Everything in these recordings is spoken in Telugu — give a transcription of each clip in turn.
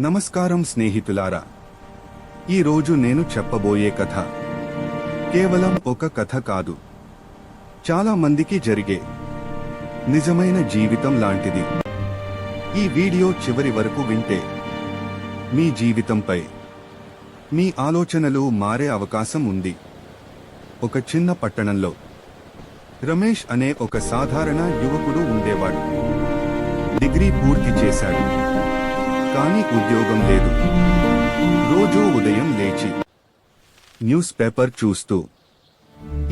నమస్కారం స్నేహితులారా ఈరోజు నేను చెప్పబోయే కథ కేవలం ఒక కథ కాదు. చాలా మందికి జరిగే నిజమైన జీవితం లాంటిది. ఈ వీడియో చివరి వరకు వింటే మీ జీవితంపై మీ ఆలోచనలు మారే అవకాశం ఉంది. ఒక చిన్న పట్టణంలో రమేష్ అనే ఒక సాధారణ యువకుడు ఉండేవాడు. డిగ్రీ పూర్తి చేశాడు. కానీ ఉద్యోగం లేదు. రోజూ ఉదయం లేచి న్యూస్ పేపర్ చూస్తూ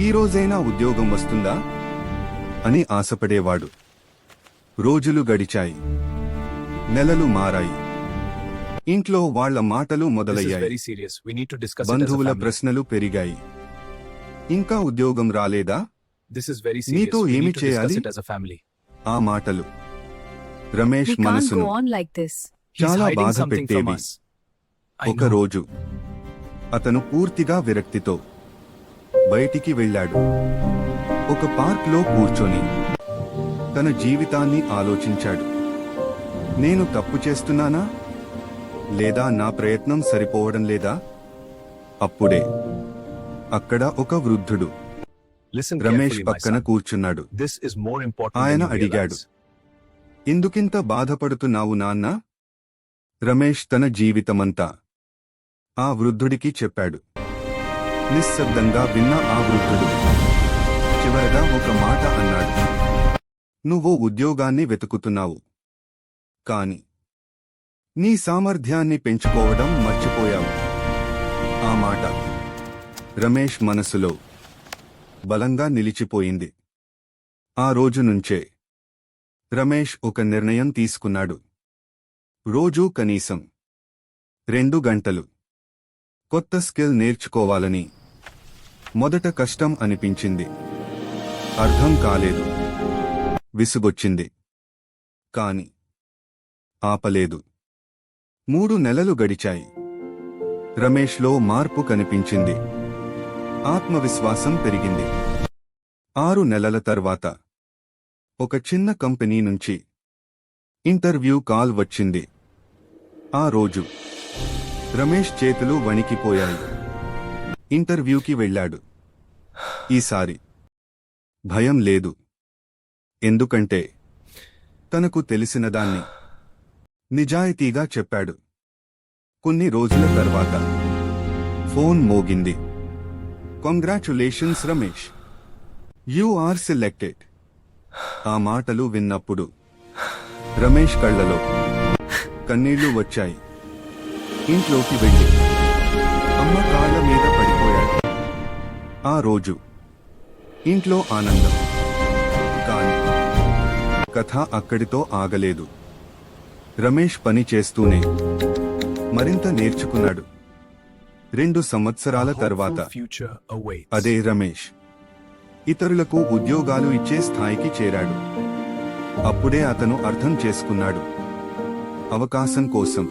ఈ రోజైనా ఉద్యోగం వస్తుందా? అని ఆశపడేవాడు. రోజులు గడిచాయి. నెలలు మారాయి. ఇంట్లో వాళ్ళ మాటలు మొదలయ్యాయి. బంధువుల. ప్రశ్నలు పెరిగాయి. ఇంకా ఉద్యోగం రాలేదా. నీతో ఏమి చేయాలి? ఆ మాటలు. రమేష్ We చాలా బాధ పెట్టేవి us. I ఒక know. రోజు అతను పూర్తిగా విరక్తితో బయటికి వెళ్ళాడు ఒక పార్క్లో కూర్చొని తన జీవితాన్ని ఆలోచించాడు నేను తప్పు చేస్తున్నానా లేదా నా ప్రయత్నం సరిపోవడం లేదా అప్పుడే అక్కడ ఒక వృద్ధుడు రమేష్ పక్కన. కూర్చున్నాడు ఆయన అడిగాడు. ఎందుకింత బాధపడుతున్నావు నాన్నా రమేష్ తన జీవితమంతా ఆ వృద్ధుడికి చెప్పాడు. నిశ్శబ్దంగా విన్న ఆ వృద్ధుడు చివరగా ఒక మాట అన్నాడు. నువ్వు ఉద్యోగాన్ని వెతుకుతున్నావు. కాని నీ సామర్థ్యాన్ని పెంచుకోవడం మర్చిపోయావు. ఆ మాట రమేష్ మనసులో బలంగా నిలిచిపోయింది. ఆ రోజు నుంచే రమేష్ ఒక నిర్ణయం తీసుకున్నాడు. రోజూ కనీసం రెండు గంటలు. కొత్త స్కిల్ నేర్చుకోవాలని మొదట కష్టం అనిపించింది. అర్థం కాలేదు. విసుగొచ్చింది. కాని ఆపలేదు. మూడు నెలలు గడిచాయి. రమేష్లో మార్పు కనిపించింది. ఆత్మవిశ్వాసం పెరిగింది. ఆరు నెలల తర్వాత ఒక చిన్న కంపెనీ నుంచి ఇంటర్వ్యూ కాల్ వచ్చింది. ఆ రోజు రమేష్ చేతులు వణికిపోయాయి. ఇంటర్వ్యూకి వెళ్ళాడు. ఈసారి భయం లేదు. ఎందుకంటే తనకు తెలిసిన దాన్ని నిజాయితీగా చెప్పాడు. కొన్ని రోజుల తర్వాత ఫోన్ మోగింది. Congratulations Ramesh. You are selected ఆ మాటలు విన్నప్పుడు రమేష్ కళ్ళలో కన్నీళ్ళు వచ్చాయి. ఇంట్లోకి వెళ్ళి అమ్మ కాళ్ళ మీద పడిపోయాడు ఆ రోజు ఇంట్లో ఆనందం. కాని కథ అక్కడితో ఆగలేదు. రమేష్ పని చేస్తూనే మరింత నేర్చుకున్నాడు. రెండు సంవత్సరాల తర్వాత. అదే రమేష్ ఇతరులకు ఉద్యోగాలు ఇచ్చే స్థాయికి చేరాడు. అప్పుడే అతను అర్థం చేసుకున్నాడు. అవకాశం కోసం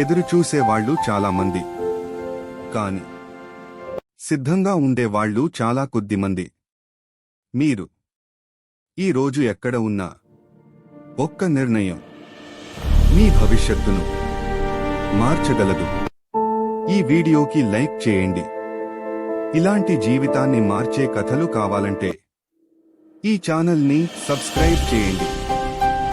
ఎదురు చూసేవాళ్ళు చాలామంది. కాని సిద్ధంగా ఉండేవాళ్ళు చాలా కొద్దిమంది. మీరు ఈ రోజు ఎక్కడ ఉన్నా ఒక్క నిర్ణయం మీ భవిష్యత్తును మార్చగలదు. ఈ వీడియోకి లైక్ చేయండి. ఇలాంటి జీవితాన్ని మార్చే కథలు కావాలంటే ఈ ఛానల్ని సబ్స్క్రైబ్ చేయండి.